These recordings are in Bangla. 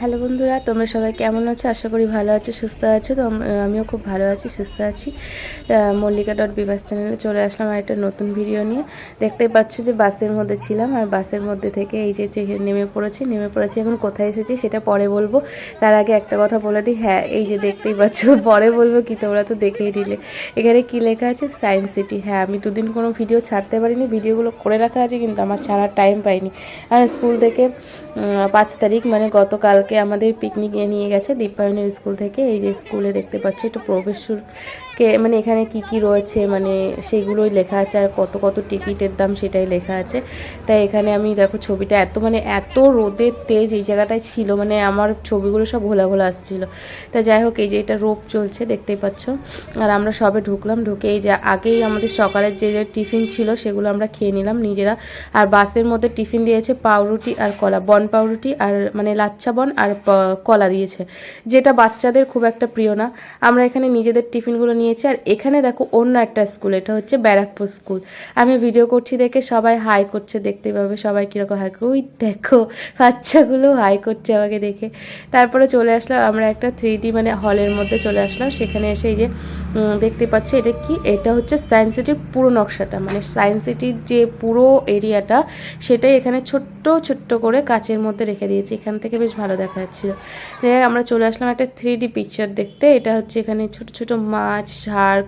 হ্যালো বন্ধুরা, তোমরা সবাই কেমন আছো? আশা করি ভালো আছো, সুস্থ আছো। তো আমিও খুব ভালো আছি, সুস্থ আছি। মল্লিকা ডট বিবাস চ্যানেলে চলে আসলাম আর একটা নতুন ভিডিও নিয়ে। দেখতেই পাচ্ছ যে বাসের মধ্যে ছিলাম আর বাসের মধ্যে থেকে এই যে নেমে পড়েছি। নেমে পড়েছি এখন কোথায় এসেছি সেটা পরে বলব। তার আগে একটা কথা বলে দিই হ্যাঁ এই যে দেখতেই পাচ্ছ, পরে বলব কি, তোমরা তো দেখেই দিলে। এখানে কি লেখা আছে? Science city. হ্যাঁ আমি দুদিন কোনো ভিডিও ছাড়তে পারিনি ভিডিওগুলো করে রাখা আছে, কিন্তু আমার ছাড়ার টাইম পাইনি। আর স্কুল থেকে পাঁচ তারিখ মানে গতকালকে আমাদের পিকনিকে নিয়ে গেছে দীপায়নের স্কুল থেকে। এই যে স্কুলে দেখতে পাচ্ছি একটু প্রবেশকে মানে এখানে কি কি রয়েছে মানে সেগুলোই লেখা আছে আর কত কত টিকিটের দাম সেটাই লেখা আছে। তাই এখানে আমি দেখো ছবিটা এত মানে এত রোদের তেজ এই জায়গাটায় ছিল মানে আমার ছবিগুলো সব ঘোলা ঘোলা আসছিল। তা যাই হোক, এই যে এটা রোপ চলছে, দেখতেই পাচ্ছ। আর আমরা সবে ঢুকলাম, ঢুকে এই যে আগেই আমাদের সকালের যে যে টিফিন ছিল সেগুলো আমরা খেয়ে নিলাম নিজেরা। আর বাসের মধ্যে টিফিন দিয়েছে পাউরুটি আর কলা, বন পাউরুটি আর মানে লাচ্ছা বন আর কলা দিয়েছে। যেটা বাচ্চাদের খুব একটা প্রিয় না। আমরা এখানে নিজেদের টিফিনগুলো নিয়েছি। আর এখানে দেখো অন্য একটা স্কুল এটা হচ্ছে ব্যারাকপুর স্কুল আমি ভিডিও করছি দেখে সবাই হাই করছে, দেখতে পাবে সবাই কীরকম হাই ওই দেখো, বাচ্চাগুলো হাই করছে আমাকে দেখে। তারপরে চলে আসলাম, আমরা একটা থ্রি মানে হলের মধ্যে চলে আসলাম। সেখানে এসে এই যে দেখতে পাচ্ছি এটা কি? এটা হচ্ছে সায়েন্স সিটির পুরো নকশাটা। মানে সায়েন্স সিটির যে পুরো এরিয়াটা সেটাই এখানে ছোট্ট ছোট্ট করে কাচের মধ্যে রেখে দিয়েছি। এখান থেকে বেশ ভালো দেখা দিয়ে আমরা চলে আসলাম একটা থ্রি ডি পিকচার দেখতে। এটা হচ্ছে এখানে ছোট ছোট মাছ শার্ক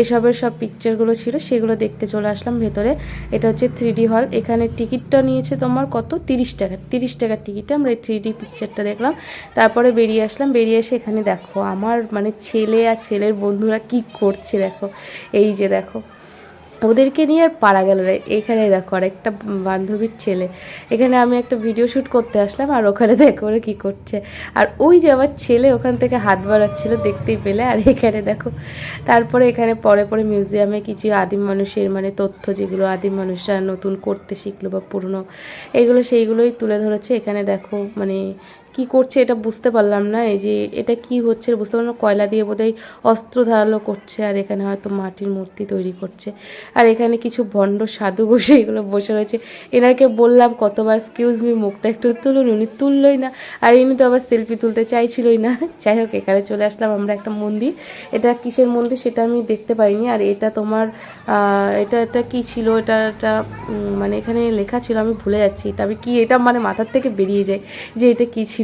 এসবের সব পিকচারগুলো ছিল, সেগুলো দেখতে চলে আসলাম ভেতরে। এটা হচ্ছে থ্রি ডি হল এখানে টিকিটটা নিয়েছে তোমার কত? তিরিশ টাকা। তিরিশ টাকার টিকিটে আমরা এই থ্রি ডি পিকচারটা দেখলাম। তারপরে বেরিয়ে আসলাম। বেরিয়ে এসে এখানে দেখো, আমার মানে ছেলে আর ছেলের বন্ধুরা কি করছে দেখো। এই যে দেখো। ওদেরকে নিয়ে আর পারা গেল না। এখানে দেখো আর একটা বান্ধবীর ছেলে। এখানে আমি একটা ভিডিও শ্যুট করতে আসলাম আর ওখানে দেখো ওরা কী করছে। আর ওই যে আমার ছেলে ওখান থেকে হাত বাড়াচ্ছিল দেখতেই পেলে। আর এখানে দেখো, তারপরে এখানে পরে পরে মিউজিয়ামে কিছু আদিম মানুষের মানে তথ্য যেগুলো আদিম মানুষরা নতুন করতে শিখলো বা পুরনো, এগুলো সেইগুলোই তুলে ধরেছে। এখানে দেখো মানে কি করছে এটা বুঝতে পারলাম না, এই যে এটা কি হচ্ছে বুঝতে পারলাম না, কয়লা দিয়ে বোধহয় অস্ত্র ধারালো করছে, আর এখানে হয়তো মাটির মূর্তি তৈরি করছে। আর এখানে কিছু ভণ্ড সাধু বসে এগুলো বসে রয়েছে। এনাকে বললাম কতবার এক্সকিউজ মি মুখটা একটু তুলুন। উনি তুললই না। আর ইনি তো আবার সেলফি তুলতে চাইছিলই না। যাই হোক, এখানে চলে আসলাম আমরা একটা মন্দির। এটা কিসের মন্দির সেটা আমি দেখতে পাইনি। আর এটা তোমার এটা এটা কি ছিল? এটা একটা মানে এখানে লেখা ছিল, আমি ভুলে যাচ্ছি। এটা আমি কি, এটা মানে মাথার থেকে বেরিয়ে যায় যে এটা কী ছিল।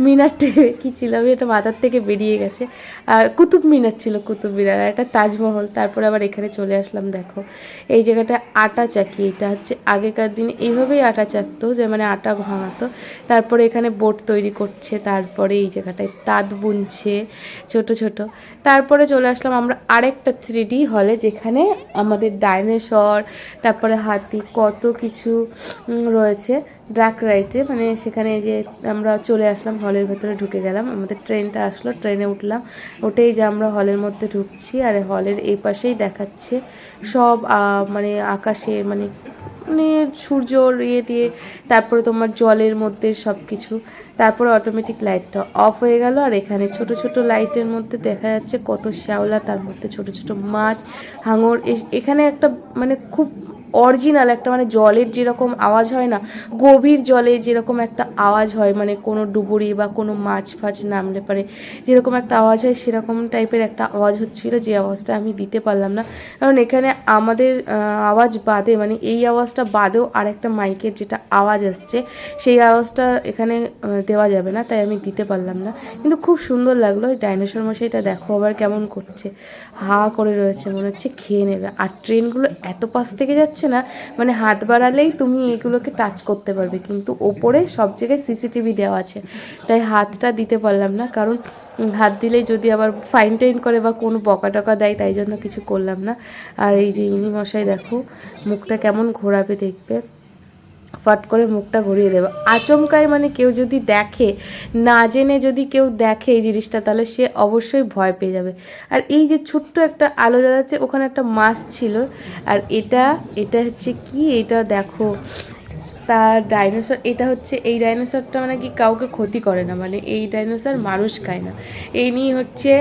মিনার টে- কি ছিল, আমি এটা মাথার থেকে বেরিয়ে গেছে। আর কুতুব মিনার ছিল, কুতুব মিনার একটা তাজমহল। তারপরে আবার এখানে চলে আসলাম, দেখো। এই জায়গাটা আটা চাকি, এটা হচ্ছে আগেকার দিনে এইভাবেই আটা চাকতো, যে মানে আটা ভাঙাতো। তারপরে এখানে বোট তৈরি করছে, তারপরে এই জায়গাটায় তাঁত বুনছে, ছোট ছোট। তারপরে চলে আসলাম আমরা আরেকটা থ্রি হলে, যেখানে আমাদের ডাইনোসর, তারপরে হাতি, কত কিছু রয়েছে। ড্রাক রাইটে মানে সেখানে যে আমরা চলে আসলাম, হলের ভেতরে ঢুকে গেলাম। আমাদের ট্রেনটা আসলো, ট্রেনে উঠলাম। ওটাই যে আমরা হলের মধ্যে ঢুকছি আর হলের এই পাশেই দেখাচ্ছে সব মানে আকাশে মানে মানে সূর্যর ইয়ে দিয়ে, তারপরে তোমার জলের মধ্যে সব কিছু তারপরে অটোমেটিক লাইটটা অফ হয়ে গেল আর এখানে ছোট ছোট লাইটের মধ্যে দেখা যাচ্ছে কত শ্যাওলা, তার মধ্যে ছোট ছোট মাছ, হাঙর। এখানে একটা মানে খুব অরিজিনাল একটা মানে জলের যেরকম আওয়াজ হয় না, গভীর জলে যেরকম একটা আওয়াজ হয় মানে কোনো ডুবুরি বা কোনো মাছ ফাছ নামলে পারে, যেরকম একটা আওয়াজ হয় সেরকম টাইপের একটা আওয়াজ হচ্ছিল যে আওয়াজটা আমি দিতে পারলাম না। কারণ এখানে আমাদের আওয়াজ বাদে মানে এই আওয়াজটা বাদেও আরেকটা মাইকের যেটা আওয়াজ আসছে, সেই আওয়াজটা এখানে দেওয়া যাবে না, তাই আমি দিতে পারলাম না। কিন্তু খুব সুন্দর লাগল, ওই ডাইনোসর মশাইটা দেখো আবার কেমন করছে। হা করে রয়েছে, মনে হচ্ছে খেয়ে নেবে। আর ট্রেনগুলো এত পাশ থেকে যাচ্ছে না মানে হাত বাড়ালেই তুমি এগুলোকে টাচ করতে পারবে। কিন্তু ওপরে সব জায়গায় সিসিটিভি দেওয়া আছে। তাই হাতটা দিতে পারলাম না, কারণ হাত দিলেই যদি আবার ফাইন টাইন করে বা কোনো বকা টকা দেয়, তাই জন্য কিছু করলাম না। আর এই যে ইনি মশাই, দেখো, মুখটা কেমন ঘোরাবে দেখবে। ফট করে মুখটা ঘুরিয়ে দেবে। আচমকায় মানে কেউ যদি দেখে, না জেনে যদি কেউ দেখে এই জিনিসটা, তাহলে সে অবশ্যই ভয় পেয়ে যাবে। আর এই যে ছোট্ট একটা আলো জ্বালাচ্ছে, ওখানে একটা মাছ ছিল। আর এটা এটা হচ্ছে কি? এটা দেখো, তার ডাইনোসর, এটা হচ্ছে, এই ডাইনোসরটা মানে কি কাউকে ক্ষতি করে না মানে এই ডাইনোসর মানুষ খায় না। ইনি হচ্ছে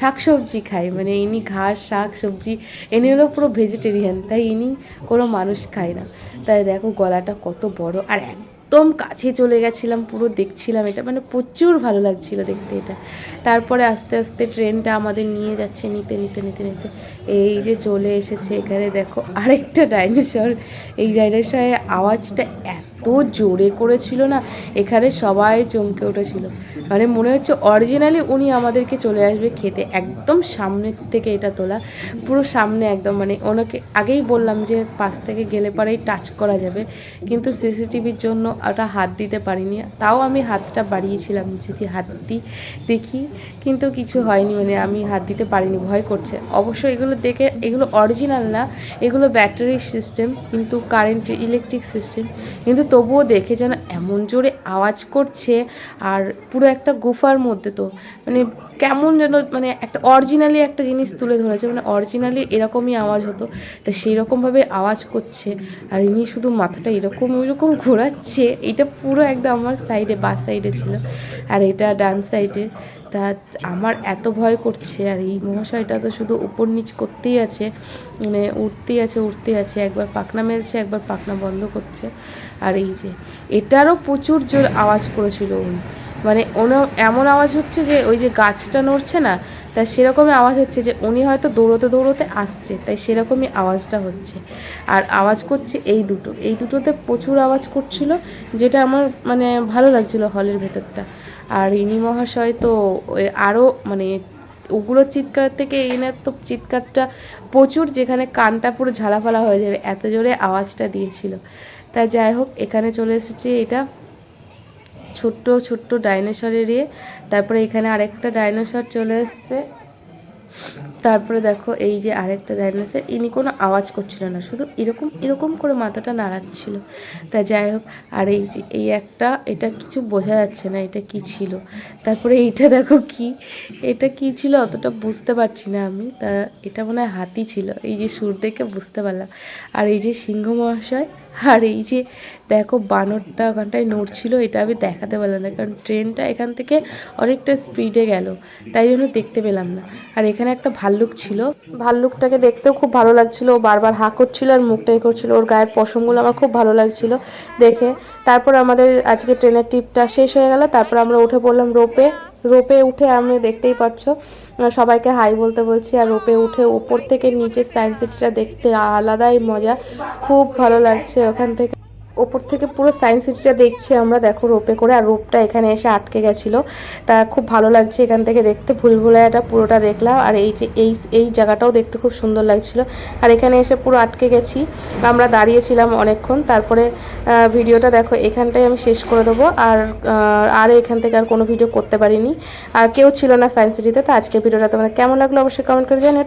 শাকসবজি খায় মানে ইনি ঘাস শাক সবজি ইনি হলো পুরো ভেজিটেরিয়ান তাই ইনি কোনো মানুষ খায় না। তাই দেখো গলাটা কত বড় আর একদম কাছে চলে গেছিলাম, পুরো দেখছিলাম এটা মানে প্রচুর ভালো লাগছিল দেখতে এটা। তারপরে আস্তে আস্তে ট্রেনটা আমাদের নিয়ে যাচ্ছে, নিতে নিতে নিতে নিতে। এই যে চলে এসেছে এখানে দেখো আরেকটা ডাইনোসর এই ডাইনোসরের আওয়াজটা এত জোরে করেছিল না, এখানে সবাই চমকে উঠেছিল। মানে মনে হচ্ছে অরিজিনালি উনি আমাদেরকে চলে আসবে খেতে, একদম সামনের থেকে এটা তোলা, পুরো সামনে একদম মানে ওনাকে আগেই বললাম যে পাশ থেকে গেলে পরেই টাচ করা যাবে, কিন্তু সিসিটিভির জন্য ওটা হাত দিতে পারিনি, তাও আমি হাতটা বাড়িয়েছিলাম যদি হাত দিই দেখি, কিন্তু কিছু হয়নি মানে আমি হাত দিতে পারিনি, ভয় করছে। অবশ্য এগুলো দেখে, এগুলো অরিজিনাল না, এগুলো ব্যাটারি সিস্টেম কিন্তু কারেন্ট ইলেকট্রিক সিস্টেম কিন্তু তবুও দেখে যেন এমন জোরে আওয়াজ করছে আর পুরো একটা গুফার মধ্যে তো। মানে কেমন যেন মানে একটা অরিজিনালি একটা জিনিস তুলে ধরেছে মানে অরিজিনালি এরকমই আওয়াজ হতো। তা সেই রকমভাবে আওয়াজ করছে আর ইনি শুধু মাথাটা এরকম ওইরকম ঘোরাচ্ছে, এটা পুরো একদম আমার সাইডে বাস সাইডে ছিল। আর এটা ডান সাইডে তা আমার এত ভয় করছে আর এই মহাশয়টা তো শুধু উপর নিচ করতেই আছে মানে উঠতেই আছে উঠতেই আছে, একবার পাখনা মেলছে, একবার পাখনা বন্ধ করছে। আর এই যে, এটারও প্রচুর জোর আওয়াজ করেছিল উনি। মানে ওনা, এমন আওয়াজ হচ্ছে যে ওই যে গাছটা নড়ছে না, তা সেরকমই আওয়াজ হচ্ছে যে উনি হয়তো দৌড়তে দৌড়তে আসছে, তাই সেরকমই আওয়াজটা হচ্ছে। আর আওয়াজ করছে এই দুটো। এই দুটোতে প্রচুর আওয়াজ করছিল, যেটা আমার মানে ভালো লাগছিল হলের ভেতরটা। আর ইনি মহাশয় তো আরও মানে ওগুলো চিৎকার থেকে এনার তো চিৎকারটা প্রচুর, যেখানে কানটা পুরো ঝালাফালা হয়ে যাবে, এত জোরে আওয়াজটা দিয়েছিল। তা যাই হোক, এখানে চলে এসেছে এটা ছোট্ট ছোট্ট ডাইনোসরের ইয়ে। তারপরে এখানে আরেকটা ডাইনোসর চলে এসছে। তারপরে দেখো এই যে আরেকটা ডাইনোসর, ইনি কোনো আওয়াজ করছিল না, শুধু এরকম এরকম করে মাথাটা নাড়াচ্ছিল। তা যাই হোক, আর এই যে, এই একটা, এটা কিছু বোঝা যাচ্ছে না এটা কি ছিল। তারপরে এইটা দেখো কি, এটা কি ছিল অতটা বুঝতে পারছি না আমি। তা এটা মনে হয় হাতি ছিল, এই যে সুর দেখে বুঝতে পারলাম। আর এই যে সিংহ মহাশয় আর এই যে দেখো বানরটা ওখানটায় নড়ছিল, এটা আমি দেখাতে পারলাম না, কারণ ট্রেনটা এখান থেকে অনেকটা স্পিডে গেল, তাই জন্য দেখতে পেলাম না। আর এখানে একটা ভাল্লুক ছিল। ভাল্লুকটাকে দেখতেও খুব ভালো লাগছিল বারবার হা করছিল আর মুখটা এ করছিল, ওর গায়ের পশমগুলো আমার খুব ভালো লাগছিল দেখে। তারপর আমাদের আজকে ট্রেনের ট্রিপটা শেষ হয়ে গেল, তারপর আমরা উঠে পড়লাম রোপে রোপে উঠে আমি দেখতেই পাচ্ছ সবাইকে হাই বলতে বলছি, আর রোপে উঠে ওপর থেকে নিচের সায়েন্স সিটিটা দেখতে আলাদাই মজা। খুব ভালো লাগছে ওখান থেকে। ওপর থেকে পুরো সায়েন্স সিটিটা দেখছি আমরা। দেখো রোপে করে, আর রোপটা এখানে এসে আটকে গেছিল। তা খুব ভালো লাগছে এখান থেকে দেখতে। ভুলভুলাইয়াটা পুরোটা দেখলাম। আর এই যে, এই এই জায়গাটাও দেখতে খুব সুন্দর লাগছিল। আর এখানে এসে পুরো আটকে গেছি। আমরা দাঁড়িয়েছিলাম অনেকক্ষণ। তারপরে ভিডিওটা দেখো, এখানটাই আমি শেষ করে দেবো। আর আর এখান থেকে আর কোনো ভিডিও করতে পারিনি। আর কেউ ছিল না সায়েন্স সিটিতে তো আজকের ভিডিওটা তোমাদের কেমন লাগল অবশ্যই কমেন্ট করে জানিও।